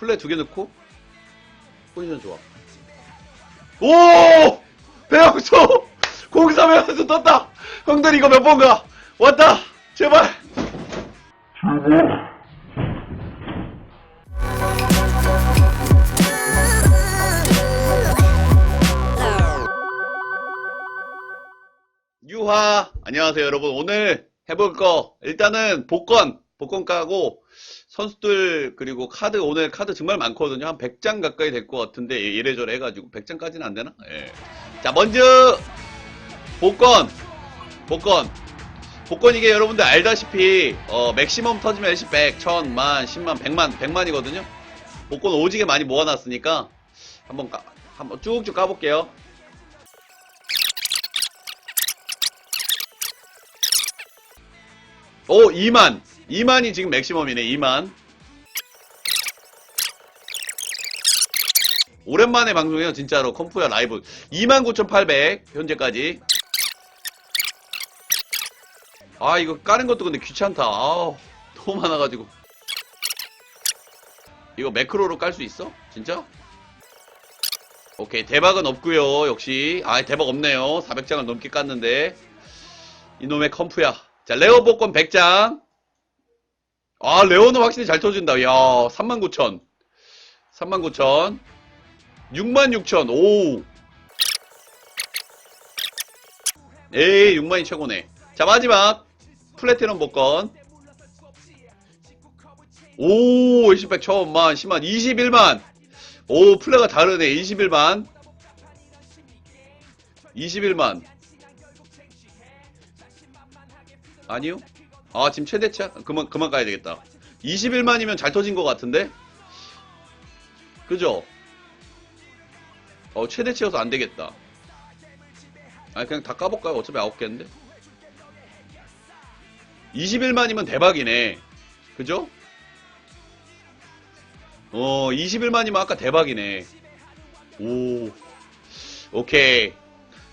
플레 두개 넣고 포지션 좋아. 오! 배영수! 공사 배영수 떴다! 형들 이거 몇 번 가? 왔다! 제발! 유하! 안녕하세요 여러분. 오늘 해볼 거, 일단은 복권, 복권 까고, 선수들, 그리고 카드, 오늘 카드 정말 많거든요. 한 100장 가까이 될 것 같은데, 이래저래 해가지고, 100장까지는 안 되나? 예. 자, 먼저, 복권, 복권. 복권 이게 여러분들 알다시피, 어, 맥시멈 터지면 일시 100, 1000, 만, 10만, 100만, 100만이거든요. 복권 오지게 많이 모아놨으니까, 한번 까, 한번 쭉쭉 까볼게요. 오, 2만. 2만이 지금 맥시멈이네, 2만. 오랜만에 방송해요, 진짜로. 컴프야 라이브. 29,800, 현재까지. 아, 이거 까는 것도 근데 귀찮다. 아우, 너무 많아가지고. 이거 매크로로 깔 수 있어? 진짜? 오케이, 대박은 없고요 역시. 아, 대박 없네요. 400장을 넘게 깠는데. 이놈의 컴프야. 자, 레어 복권 100장. 아, 레어는 확실히 잘 터진다. 야, 39,000. 39,000. 66,000. 오. 에이, 6만이 최고네. 자, 마지막. 플래티넘 복권. 오, 20백 처음만, 10만, 21만. 오, 플레가 다르네. 21만. 21만. 아니요? 아, 지금 최대차? 그만, 그만 가야 되겠다. 21만이면 잘 터진 것 같은데? 그죠? 어, 최대치여서 안 되겠다. 아니, 그냥 다 까볼까요? 어차피 9개인데? 21만이면 대박이네. 그죠? 어, 21만이면 아까 대박이네. 오. 오케이.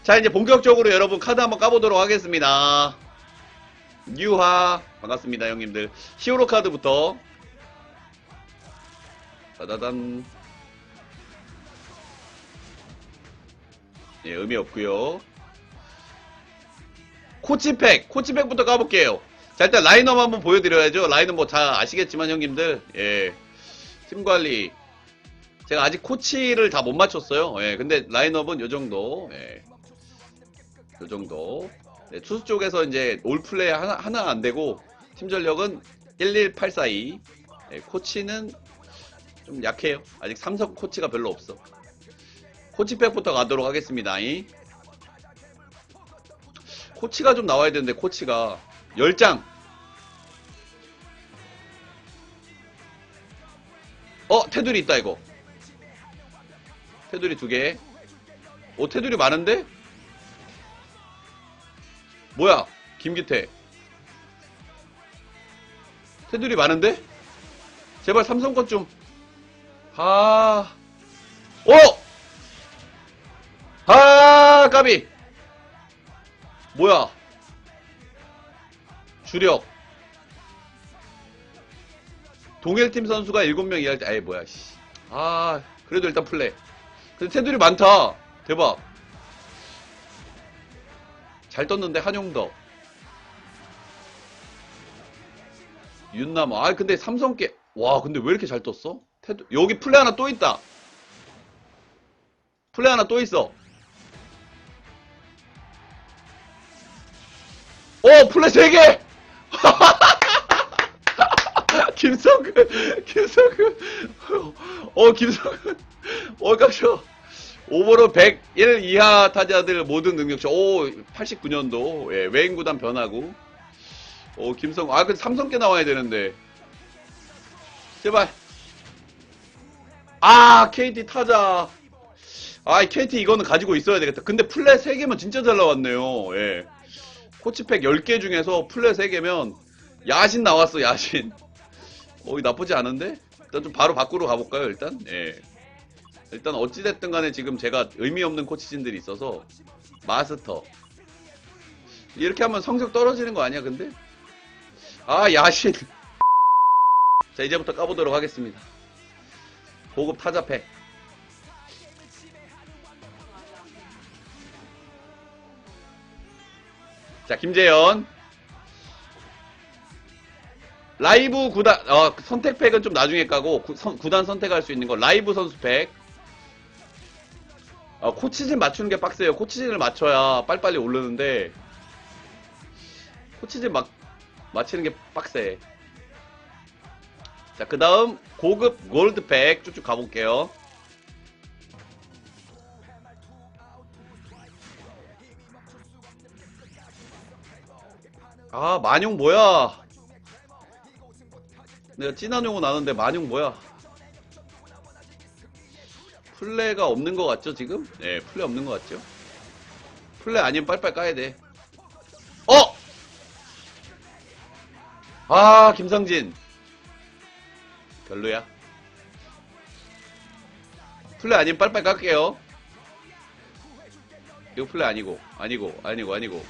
자, 이제 본격적으로 여러분 카드 한번 까보도록 하겠습니다. 유하. 반갑습니다 형님들. 히어로 카드부터. 따다단. 예 의미 없고요. 코치팩 코치팩부터 까볼게요. 자 일단 라인업 한번 보여드려야죠. 라인업 뭐 다 아시겠지만 형님들. 예. 팀관리. 제가 아직 코치를 다 못 맞췄어요. 예 근데 라인업은 요정도. 예. 요정도 네, 투수 쪽에서 이제 올 플레이 하나, 하나 안 되고 팀 전력은 11842. 네, 코치는 좀 약해요. 아직 삼성 코치가 별로 없어. 코치팩부터 가도록 하겠습니다. 이. 코치가 좀 나와야 되는데 코치가 10장. 어, 테두리 있다 이거. 테두리 두 개. 오, 테두리 많은데? 뭐야? 김기태. 테두리 많은데? 제발 삼성 것 좀. 아. 오! 아, 까비. 뭐야? 주력. 동일팀 선수가 7명 이할 때, 아이, 뭐야, 씨. 아, 그래도 일단 플레이. 근데 테두리 많다. 대박. 잘 떴는데 한용덕. 윤남아 아 근데 삼성께 와 근데 왜 이렇게 잘 떴어? 태도, 여기 플레 하나 또 있다. 플레 하나 또 있어. 오 플레 3개! 김성근 김성근. 어 김성근. 어 깜짝 오버로 101 이하 타자들 모든 능력치. 오, 89년도. 예, 외인 구단 변하고. 오, 김성. 아, 그 삼성께 나와야 되는데. 제발. 아, KT 타자. 아, KT 이거는 가지고 있어야 되겠다. 근데 플랫 3개면 진짜 잘 나왔네요. 예. 코치팩 10개 중에서 플랫 3개면 야신 나왔어, 야신. 어, 이 나쁘지 않은데? 일단 좀 바로 밖으로 가볼까요, 일단? 예. 일단 어찌됐든 간에 지금 제가 의미 없는 코치진들이 있어서 마스터 이렇게 하면 성적 떨어지는 거 아니야 근데? 아 야신 자 이제부터 까보도록 하겠습니다 고급 타자팩. 자, 김재현. 라이브 구단, 어, 선택팩은 좀 나중에 까고, 구, 선- 구단 선택할 수 있는 거, 라이브 선수팩. 어, 코치진 맞추는 게 빡세요. 코치진을 맞춰야 빨리빨리 오르는데, 코치진 막, 맞히는 게 빡세. 자, 그 다음, 고급 골드팩 쭉쭉 가볼게요. 아, 만용 뭐야? 내가 진한 용어 나는데 만용 뭐야? 플레가 없는 것 같죠, 지금? 네, 플레 없는 것 같죠? 플레 아니면 빨빨 까야 돼. 어! 아, 김상진. 별로야. 플레 아니면 빨빨 깎게요. 이거 플레 아니고, 아니고, 아니고, 아니고.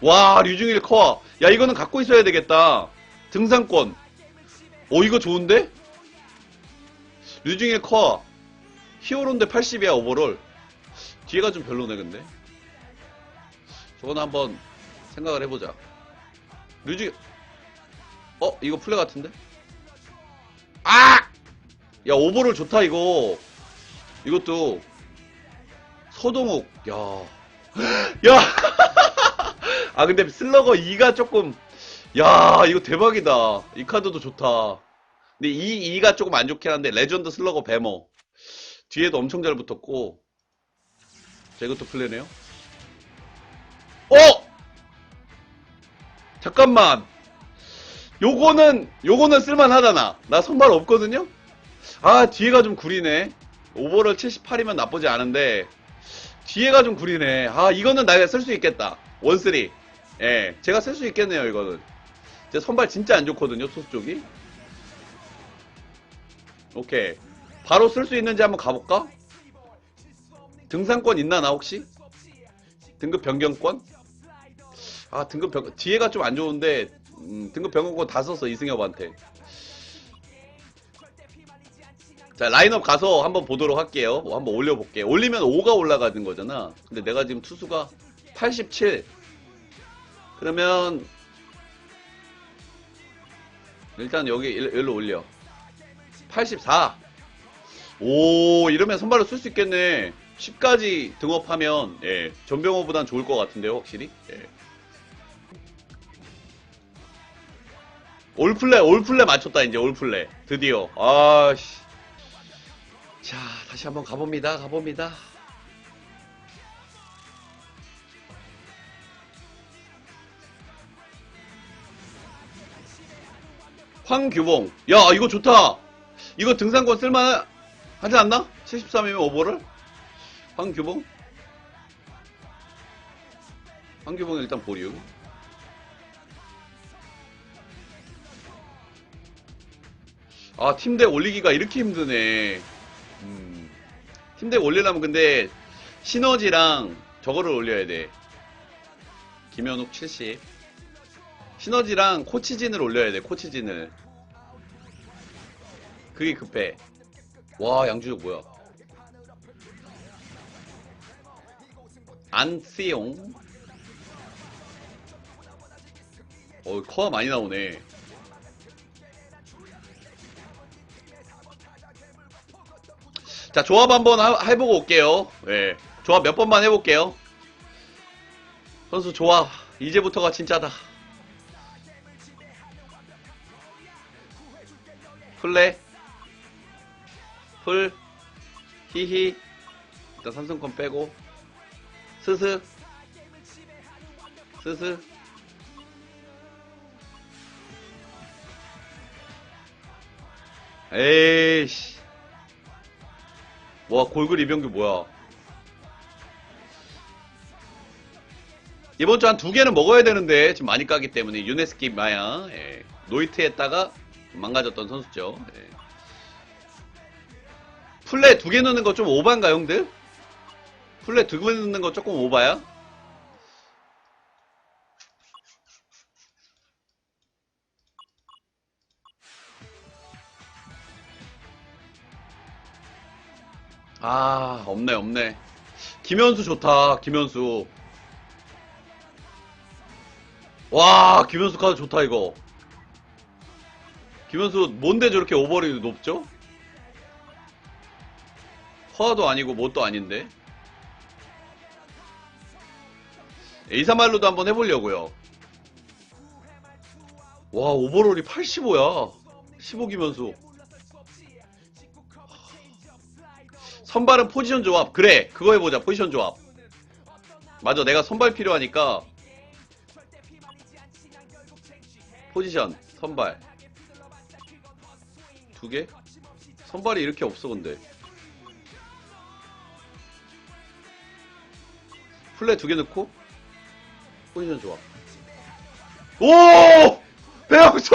와, 류중일 커. 야, 이거는 갖고 있어야 되겠다. 등산권. 오, 이거 좋은데? 류중일 커. 히어로인데 80이야, 오버롤. 뒤에가 좀 별로네, 근데. 저거는 한번 생각을 해보자. 류중, 어? 이거 플레 같은데? 아! 야, 오버롤 좋다, 이거. 이것도. 서동욱, 야. 야! 아, 근데 슬러거 2가 조금, 야, 이거 대박이다. 이 카드도 좋다. 근데 이 2가 조금 안 좋긴 한데, 레전드 슬러거 배머. 뒤에도 엄청 잘 붙었고. 자, 이것도 플레네요. 어! 잠깐만. 요거는, 요거는 쓸만하잖아. 나 선발 없거든요? 아, 뒤에가 좀 구리네. 오버롤 78이면 나쁘지 않은데, 뒤에가 좀 구리네. 아, 이거는 나가 쓸 수 있겠다. 원쓰리. 예, 제가 쓸 수 있겠네요, 이거는. 제 선발 진짜 안 좋거든요, 소수 쪽이. 오케이. 바로 쓸 수 있는지 한번 가볼까? 등산권 있나, 나 혹시? 등급 변경권? 아, 등급 변, 뒤에가 좀 안 좋은데, 음, 등급 변경권 다 썼어, 이승엽한테. 자, 라인업 가서 한번 보도록 할게요. 뭐 한번 올려볼게요. 올리면 5가 올라가는 거잖아. 근데 내가 지금 투수가 87. 그러면, 일단 여기 일- 일로 올려. 84. 오, 이러면 선발로 쓸 수 있겠네. 10까지 등업하면, 예, 전병호보단 좋을 것 같은데요, 확실히. 예. 올플레, 올플레 맞췄다, 이제, 올플레. 드디어. 아씨. 자, 다시 한번 가봅니다. 가봅니다. 황규봉. 야, 이거 좋다. 이거 등산권 쓸만 하지 않나? 73이면 오버를? 황규봉? 황규봉 일단 보류. 아, 팀대 올리기가 이렇게 힘드네. 음, 팀대 올리려면 근데 시너지랑 저거를 올려야 돼. 김현욱 70. 시너지랑 코치진을 올려야 돼, 코치진을. 그게 급해. 와, 양주혁 뭐야. 안쓰용. 어, 커가 많이 나오네. 자, 조합 한번 하- 해보고 올게요. 예. 조합 몇 번만 해볼게요. 선수 조합. 이제부터가 진짜다. 플레. 풀. 히히. 일단 삼성권 빼고. 스스. 스스. 에이씨. 와, 골글 이병규 뭐야. 이번 주 한 두 개는 먹어야 되는데, 지금 많이 까기 때문에, 유네스키 마야, 예. 노이트했다가 망가졌던 선수죠. 예. 플레 두 개 넣는 거 좀 오바인가, 형들? 플레 두 개 넣는 거 조금 오바야? 아, 없네, 없네. 김현수 좋다, 김현수. 와, 김현수 카드 좋다, 이거. 김현수, 뭔데 저렇게 오버리 높죠? 허아도 아니고, 뭣도 아닌데. 에이사말로도 한번 해보려고요. 와, 오버롤이 85야. 15 김현수. 선발은 포지션 조합. 그래, 그거 해보자. 포지션 조합. 맞아, 내가 선발 필요하니까. 포지션, 선발. 두 개? 선발이 이렇게 없어, 근데. 플레 두 개 넣고, 포지션 조합. 오! 배영수!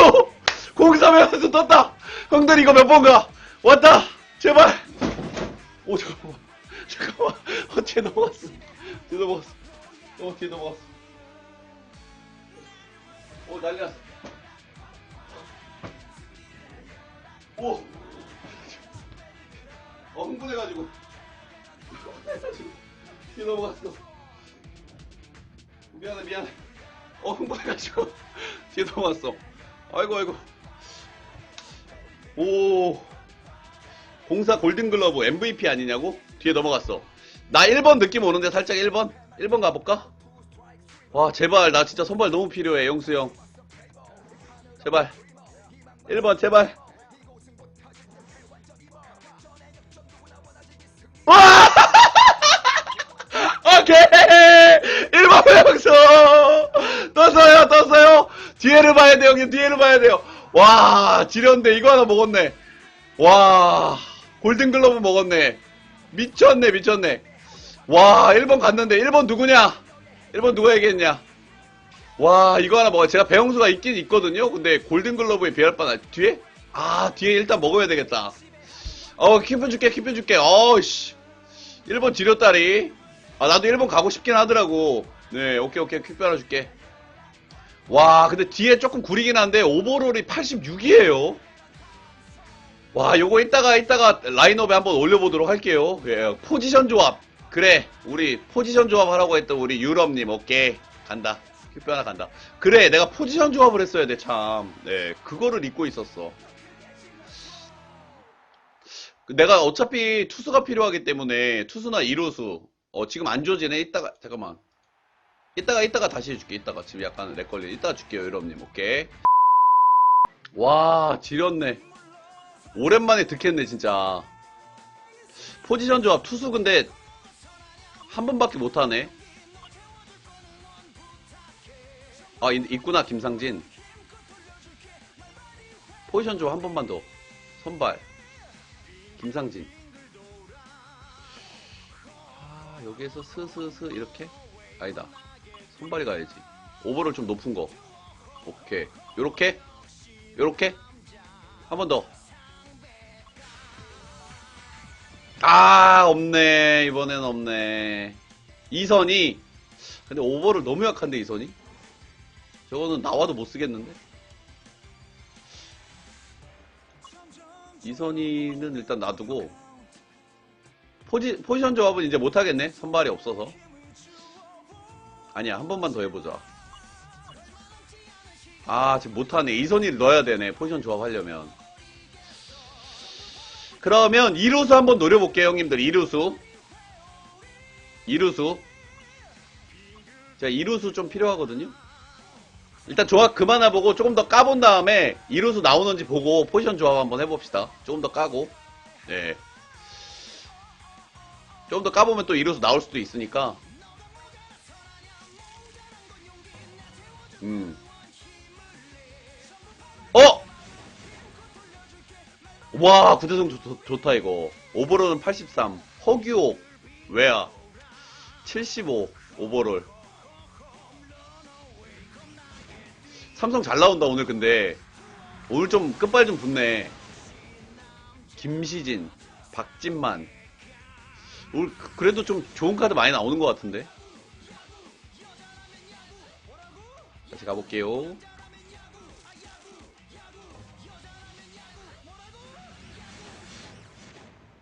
공사 배영수 떴다! 형들 이거 몇 번가? 왔다! 제발! 오, 잠깐만. 잠깐만. 어, 뒤에 넘어갔어. 뒤에 넘어갔어. 어, 뒤에 넘어갔어. 오, 난리 났어. 오! 어. 흥분해가지고. 뒤에 넘어갔어. 미안해, 미안해. 어, 흥분해가지고. 뒤에 넘어갔어. 아이고, 아이고. 오. 공사 골든글러브 MVP 아니냐고? 뒤에 넘어갔어. 나 1번 느낌 오는데 살짝 1번? 1번 가볼까? 와, 제발. 나 진짜 선발 너무 필요해, 영수 형. 제발. 1번, 제발. 와! 오케이! 1번 영수! 떴어요, 떴어요! 뒤에를 봐야 돼, 형님. 뒤에를 봐야 돼요. 와, 지렸는데 이거 하나 먹었네. 와, 골든글러브 먹었네. 미쳤네, 미쳤네. 와, 1번 갔는데, 1번 누구냐? 1번 누가 얘기했냐? 와, 이거 하나 먹어. 제가 배영수가 있긴 있거든요? 근데 골든글러브에 비할 바나 뒤에? 아, 뒤에 일단 먹어야 되겠다. 어, 킵해 줄게, 킵해 줄게. 어우씨. 1번 지렸다리. 아, 나도 1번 가고 싶긴 하더라고. 네, 오케이, 오케이. 퀵 빨아줄게. 와, 근데 뒤에 조금 구리긴 한데, 오버롤이 86이에요. 와, 요거 이따가, 이따가 라인업에 한번 올려보도록 할게요. 예, 포지션 조합. 그래, 우리 포지션 조합 하라고 했던 우리 유럽님, 오케이. 간다. 큐뼈 하나 간다. 그래, 내가 포지션 조합을 했어야 돼, 참. 네, 그거를 잊고 있었어. 내가 어차피 투수가 필요하기 때문에, 투수나 이루수. 어, 지금 안 좋아지네. 이따가, 잠깐만. 이따가, 이따가 다시 해줄게. 이따가. 지금 약간 렉 걸리. 이따가 줄게요, 유럽님, 오케이. 와, 지렸네. 오랜만에 득했네 진짜 포지션 조합 투수 근데 한 번밖에 못하네 아 있, 있구나 김상진 포지션 조합 한 번만 더 선발 김상진 아 여기에서 스스스 이렇게 아니다 선발이 가야지 오버를 좀 높은 거 오케이 요렇게 요렇게 한 번 더. 아, 없네. 이번엔 없네. 이선이. 근데 오버를 너무 약한데, 이선이? 저거는 나와도 못 쓰겠는데? 이선이는 일단 놔두고. 포지, 포지션 조합은 이제 못하겠네. 선발이 없어서. 아니야, 한 번만 더 해보자. 아, 지금 못하네. 이선이를 넣어야 되네. 포지션 조합 하려면. 그러면 이루수 한번 노려볼게요, 형님들. 이루수. 이루수. 제가 이루수 좀 필요하거든요. 일단 조합 그만해보고 조금 더 까본 다음에 이루수 나오는지 보고 포지션 조합 한번 해봅시다. 조금 더 까고. 네. 조금 더 까보면 또 이루수 나올 수도 있으니까. 음. 어! 와, 구대성 좋, 좋다, 이거. 오버롤은 83. 허규옥, 외야. 75, 오버롤. 삼성 잘 나온다, 오늘 근데. 오늘 좀 끝발 좀 붙네. 김시진, 박진만. 오늘 그- 그래도 좀 좋은 카드 많이 나오는 것 같은데. 다시 가볼게요.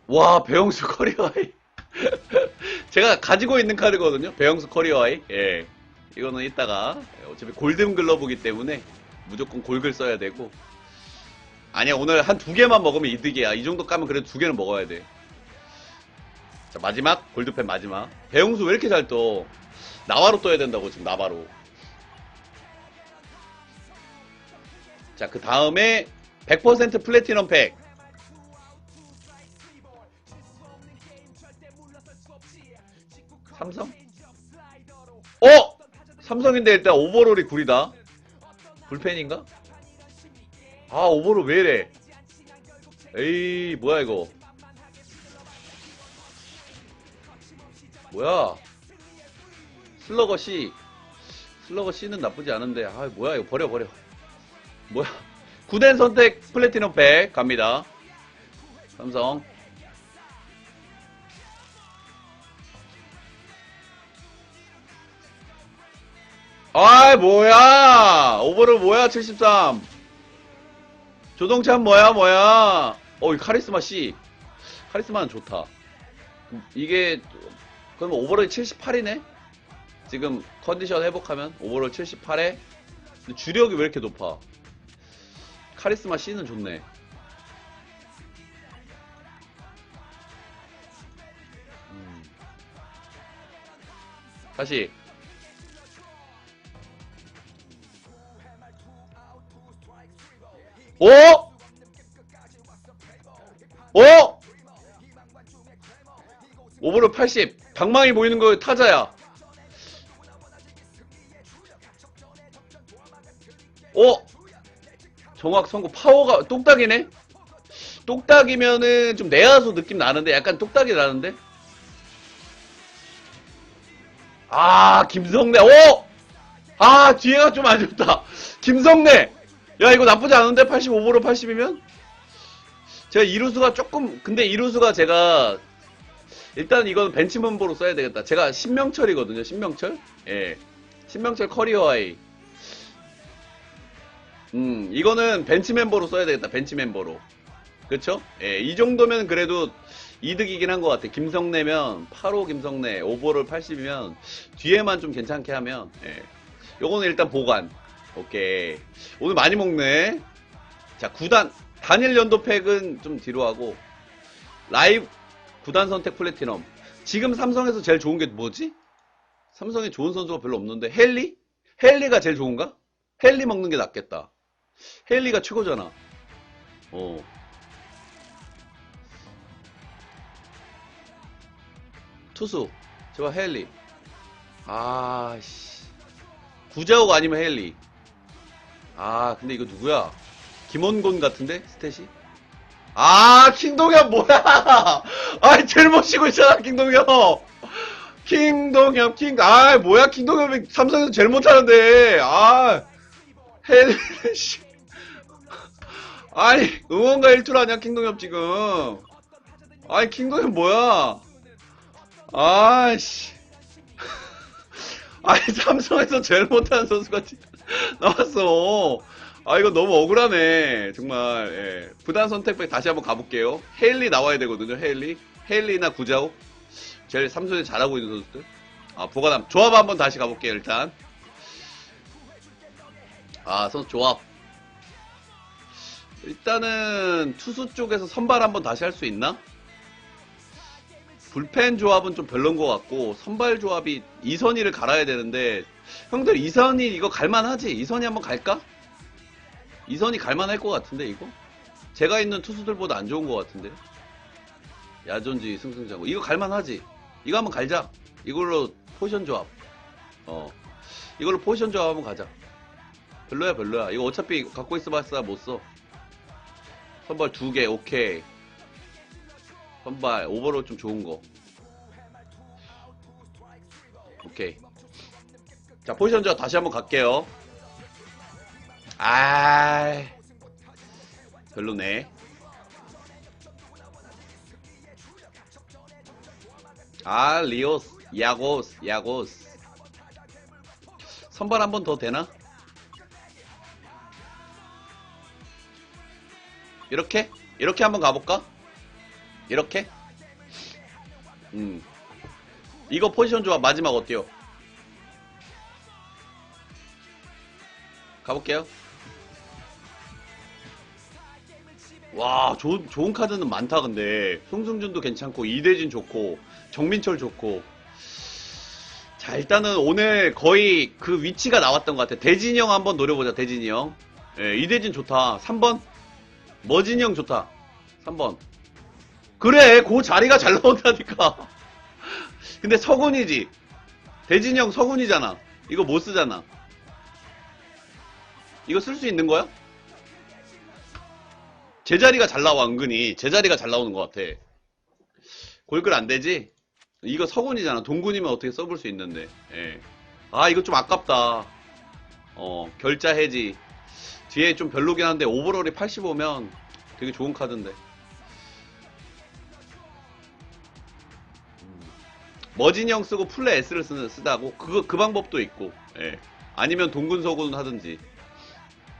와, 배영수 커리어아이. 제가 가지고 있는 카드거든요. 배영수 커리어아이. 예. 이거는 이따가 어차피 골든 글러브기 때문에 무조건 골글 써야 되고. 아니야, 오늘 한 두 개만 먹으면 이득이야. 이 정도 까면 그래도 두 개는 먹어야 돼. 자, 마지막. 골드펜 마지막. 배영수 왜 이렇게 잘 떠? 나바로 떠야 된다고, 지금 나바로. 자, 그 다음에 100% 플래티넘 팩. 삼성? 어! 삼성인데 일단 오버롤이 구리다. 불펜인가? 아, 오버롤 왜 이래? 에이, 뭐야, 이거. 뭐야? 슬러거 C. 슬러거 C는 나쁘지 않은데, 아, 뭐야, 이거 버려, 버려. 뭐야? 구덴 선택 플래티넘 백 갑니다. 삼성. 아이, 뭐야! 오버롤 뭐야, 73. 조동찬 뭐야, 뭐야. 어, 이 카리스마 C. 카리스마는 좋다. 이게, 그럼 오버롤 78이네? 지금 컨디션 회복하면 오버롤 78에 주력이 왜 이렇게 높아? 카리스마 C는 좋네. 음. 다시. 오! 오! 오버롤 80. 방망이 보이는 거 타자야. 오! 정확 선고 파워가 똑딱이네? 똑딱이면은 좀 내야수 느낌 나는데 약간 똑딱이 나는데? 아 김성래 오! 아 뒤에가 좀 안 좋다 김성래 야 이거 나쁘지 않은데 85보로 80이면? 제가 이루수가 조금 근데 이루수가 제가 일단 이건 벤치 멤버로 써야 되겠다 제가 신명철이거든요 신명철 예 신명철 커리어 아이 음, 이거는 벤치 멤버로 써야 되겠다. 벤치 멤버로. 그쵸? 예, 이 정도면 그래도 이득이긴 한 것 같아. 김성내면, 8호 김성내, 오버롤 80이면, 뒤에만 좀 괜찮게 하면, 예. 요거는 일단 보관. 오케이. 오늘 많이 먹네. 자, 구단, 단일 연도 팩은 좀 뒤로 하고, 라이브, 구단 선택 플래티넘. 지금 삼성에서 제일 좋은 게 뭐지? 삼성에 좋은 선수가 별로 없는데, 헬리? 헬리가 제일 좋은가? 헬리 먹는 게 낫겠다. 헬리가 최고잖아. 어. 투수. 제발 헬리. 아, 씨. 구자욱 아니면 헬리. 아, 근데 이거 누구야? 김원곤 같은데? 스탯이? 아, 킹동엽 뭐야? 아, 제일 멋지고 있잖아, 킹동엽. 킹동엽, 킹, 아, 뭐야, 킹동엽이 삼성에서 제일 못하는데. 아, 헬리, 씨. 아니, 응원가 일투를 하냐, 킹동엽 지금. 아니, 킹동엽 뭐야? 아이씨. 아니, 삼성에서 제일 못하는 선수가 지- 나왔어. 아, 이거 너무 억울하네. 정말, 예. 부단 선택백 다시 한번 가볼게요. 헤일리 나와야 되거든요, 헤일리. 헤일리나 구자욱. 제일 삼성에 잘하고 있는 선수들. 아, 보관함. 조합 한번 다시 가볼게요, 일단. 아, 선수 조합. 일단은 투수 쪽에서 선발 한번 다시 할 수 있나? 불펜 조합은 좀 별론 것 같고 선발 조합이 이선희를 갈아야 되는데 형들 이선희 이거 갈만하지? 이선희 한번 갈까? 이선희 갈만할 것 같은데 이거? 제가 있는 투수들보다 안 좋은 것 같은데 야전지 승승장구 이거 갈만하지? 이거 한번 갈자 이걸로 포지션 조합 어 이걸로 포지션 조합 한번 가자 별로야 별로야 이거 어차피 갖고 있어봤자 못써 선발 두 개 오케이. 선발 오버롤 좀 좋은 거. 오케이. 자 포지션 저 다시 한번 갈게요. 아 별로네. 아 리오스 야고스 야고스. 선발 한 번 더 되나? 이렇게? 이렇게 한번 가볼까? 이렇게? 음. 이거 포지션 좋아. 마지막 어때요? 가볼게요. 와, 좋은, 좋은 카드는 많다, 근데. 송승준도 괜찮고, 이대진 좋고, 정민철 좋고. 자, 일단은 오늘 거의 그 위치가 나왔던 것 같아. 대진이 형 한번 노려보자, 대진이 형. 예, 이대진 좋다. 3번. 머진이 형 좋다. 3번. 그래, 그 자리가 잘 나온다니까. 근데 서군이지. 대진이 형 서군이잖아. 이거 못 쓰잖아. 이거 쓸 수 있는 거야? 제자리가 잘 나와, 은근히. 제자리가 잘 나오는 것 같아. 골글 안 되지? 이거 서군이잖아. 동군이면 어떻게 써볼 수 있는데. 예. 아, 이거 좀 아깝다. 어, 결자 해지. 뒤에 좀 별로긴 한데, 오버롤이 85면 되게 좋은 카드인데. 음. 머진이 형 쓰고 플레 S를 쓰, 쓰다고? 그거, 그 방법도 있고. 예. 아니면 동군 서군 하든지.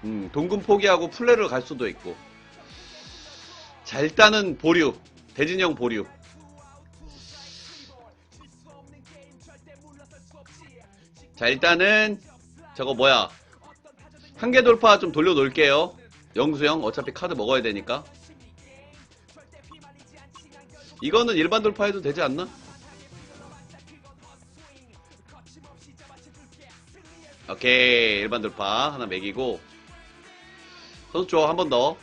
음, 동군 포기하고 플레를 갈 수도 있고. 자, 일단은 보류. 대진이 형 보류. 자, 일단은 저거 뭐야. 한개 돌파 좀 돌려놓을게요. 영수 형, 어차피 카드 먹어야 되니까. 이거는 일반 돌파해도 되지 않나? 오케이, 일반 돌파 하나 매기고. 선수 좋아, 한번 더.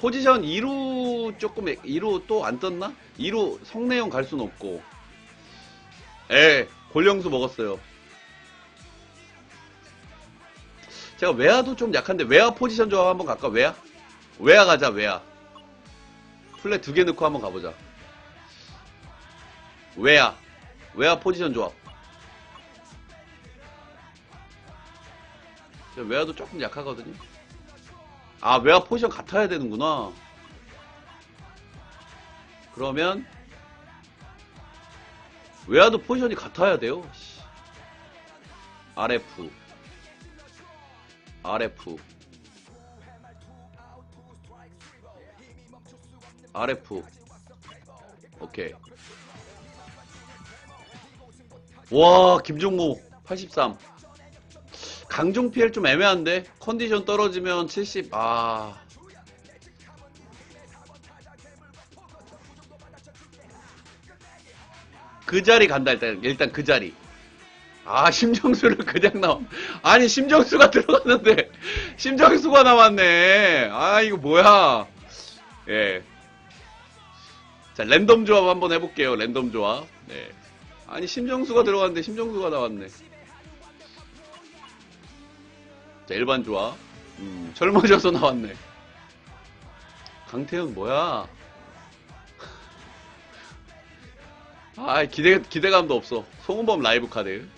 포지션 2루 조금, 2루 또안 떴나? 2루 성내형 갈순 없고. 에, 골령수 먹었어요. 제가 외야도 좀 약한데, 외야 포지션 조합 한번 갈까? 외야? 외야 가자, 외야. 플랫 두 개 넣고 한번 가보자. 외야. 외야 포지션 조합. 외야도 조금 약하거든요. 아, 외야 포지션 같아야 되는구나. 그러면, 외야도 포지션이 같아야 돼요. 씨. RF. RF. RF. 오케이. 와, 김종모 83. 강종 PL 좀 애매한데 컨디션 떨어지면 70. 아. 그 자리 간다 일단 일단 그 자리. 아 심정수를 그냥 나와. 아니 심정수가 들어갔는데 심정수가 나왔네. 아 이거 뭐야? 예. 자 랜덤 조합 한번 해볼게요. 랜덤 조합. 네. 아니 심정수가 들어갔는데 심정수가 나왔네. 자 일반 조합. 음, 젊어져서 나왔네. 강태현 뭐야? 아 기대 기대감도 없어. 송은범 라이브 카드.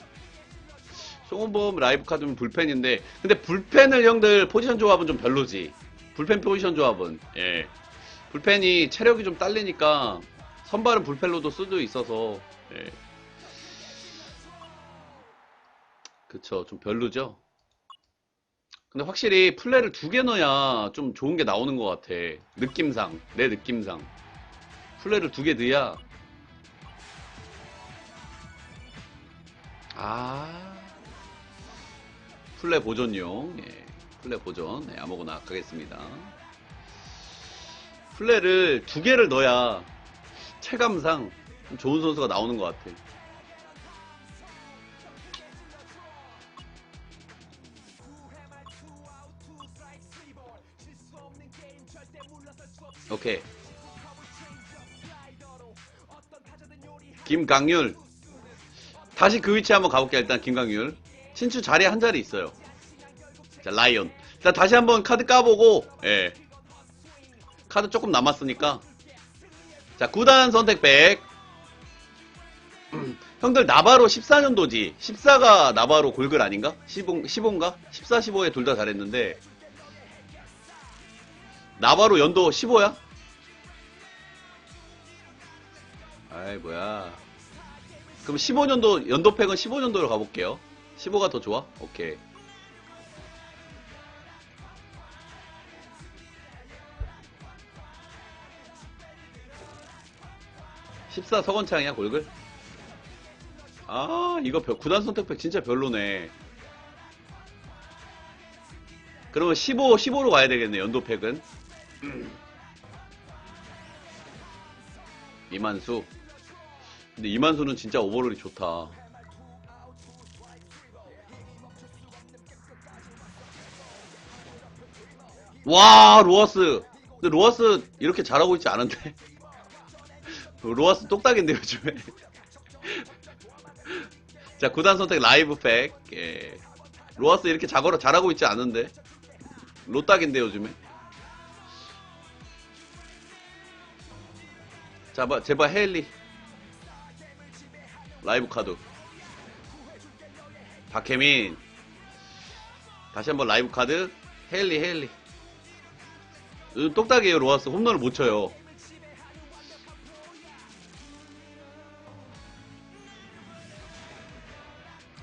송은범 라이브 카드는 불펜인데 근데 불펜을 형들 포지션 조합은 좀 별로지. 불펜 포지션 조합은 예. 불펜이 체력이 좀 딸리니까 선발은 불펜로도 수도 있어서 예. 그쵸 좀 별로죠. 근데 확실히 플레이를 두 개 넣어야 좀 좋은 게 나오는 것 같아. 느낌상 내 느낌상 플레이를 두 개 넣어야 아 플레 보존용 예. 플레 보존 네, 아무거나 가겠습니다. 플레를 두 개를 넣어야 체감상 좀 좋은 선수가 나오는 것 같아. 오케이. 김강률. 다시 그 위치 한번 가볼게요. 일단 김강률. 신추 자리에 한 자리 있어요. 자, 라이언. 자, 다시 한번 카드 까보고, 예. 카드 조금 남았으니까. 자, 구단 선택백. 형들 나바로 14년도지. 14가 나바로 골글 아닌가? 15, 15인가? 14, 15에 둘 다 잘했는데. 나바로 연도 15야? 아이, 뭐야. 그럼 15년도, 연도팩은 15년도로 가볼게요. 15가 더 좋아? 오케이. 14 서건창이야 골글? 아 이거 별- 구단 선택팩 진짜 별로네 그러면 15, 15로 가야 되겠네 연도팩은 이만수 근데 이만수는 진짜 오버롤이 좋다 와 로아스. 근데 로아스 이렇게 잘하고 있지 않은데? 로아스 똑딱인데 요즘에? 자 구단 선택 라이브 팩. 예. 로아스 이렇게 자거라 잘하고 있지 않은데? 로딱인데 요즘에? 자 봐, 제발 헤일리. 라이브 카드. 박혜민. 다시 한번 라이브 카드. 헤일리 헤일리 똑딱이에요 로아스. 홈런을 못 쳐요.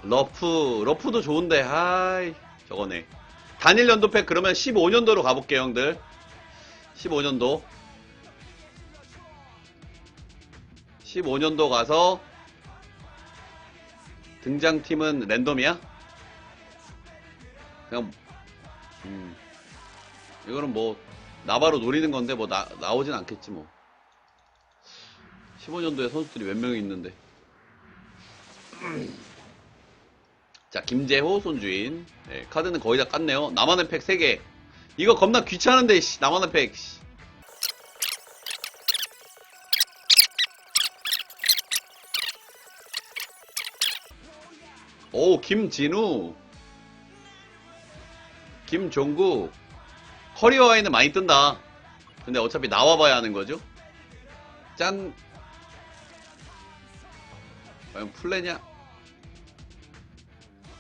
러프 러프도 좋은데 하이 저거네. 단일 연도팩 그러면 15년도로 가볼게요 형들. 15년도. 15년도 가서 등장팀은 랜덤이야? 그냥 음 이거는 뭐 나바로 노리는 건데 뭐 나, 나오진 않겠지 뭐 15년도에 선수들이 몇 명이 있는데 자, 김재호, 손주인. 네, 카드는 거의 다 깠네요. 나만의 팩 3개. 이거 겁나 귀찮은데, 씨, 나만의 팩, 씨. 오, 김진우. 김종국. 커리어 와인은 많이 뜬다. 근데 어차피 나와봐야 하는 거죠? 짠. 과연 플레냐?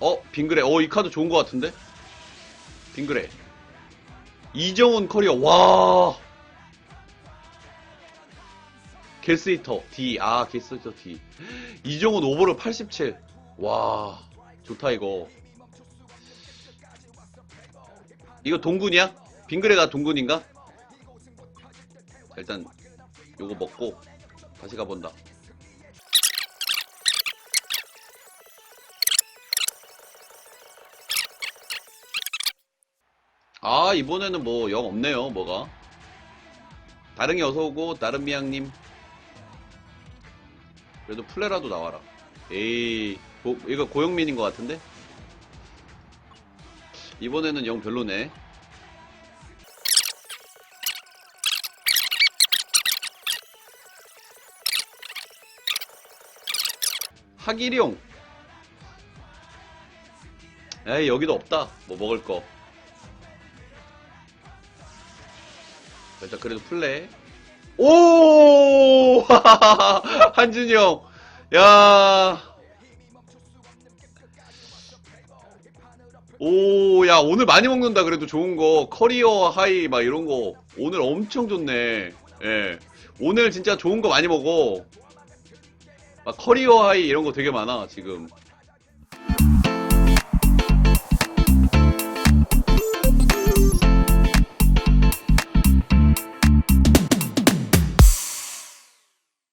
어, 빙그레. 어, 이 카드 좋은 것 같은데? 빙그레. 이정훈 커리어. 와. 게스히터 D. 아, 게스히터 D. 이정훈 오버를 87. 와. 좋다, 이거. 이거 동군이야? 빙그레가 동군인가? 자, 일단, 요거 먹고, 다시 가본다. 아 이번에는 뭐 영 없네요 뭐가. 다른이 어서오고 다른 미양님. 그래도 플레라도 나와라. 에이 고- 이거 고영민인 것 같은데? 이번에는 영 별로네 하기룡 에이 여기도 없다 뭐 먹을 거 일단 그래도 플레이. 오! 한준이 형. 야. 오, 야, 오늘 많이 먹는다. 그래도 좋은 거. 커리어 하이, 막 이런 거. 오늘 엄청 좋네. 예. 오늘 진짜 좋은 거 많이 먹어. 막 커리어 하이 이런 거 되게 많아, 지금.